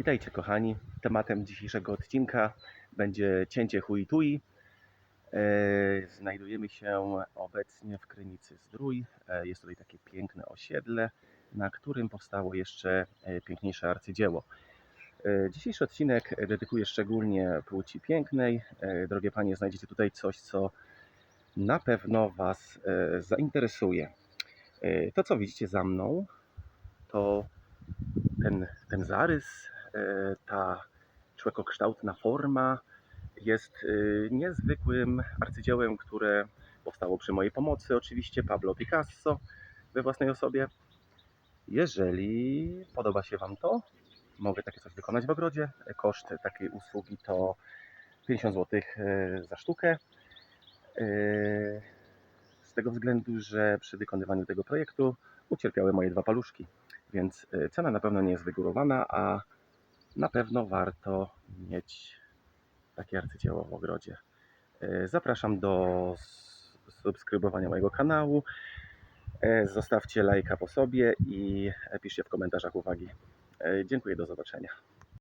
Witajcie kochani. Tematem dzisiejszego odcinka będzie cięcie huitui. E, Znajdujemy się obecnie w Krynicy Zdrój. E, Jest tutaj takie piękne osiedle, na którym powstało jeszcze e, piękniejsze arcydzieło. Dzisiejszy odcinek dedykuję szczególnie płci pięknej. Drogie panie, znajdziecie tutaj coś, co na pewno was zainteresuje. To, co widzicie za mną, to ten, ten zarys, ta człekokształtna forma jest e, niezwykłym arcydziełem, które powstało przy mojej pomocy, oczywiście Pablo Picasso we własnej osobie. Jeżeli podoba się Wam to, mogę takie coś wykonać w ogrodzie. Koszt takiej usługi to 50 zł za sztukę. E, Z tego względu, że przy wykonywaniu tego projektu ucierpiały moje dwa paluszki więc cena na pewno nie jest wygórowana, a na pewno warto mieć takie arcydzieło w ogrodzie. Y, Zapraszam do subskrybowania mojego kanału. Y, Zostawcie lajka po sobie i piszcie w komentarzach uwagi. Y, Dziękuję, do zobaczenia.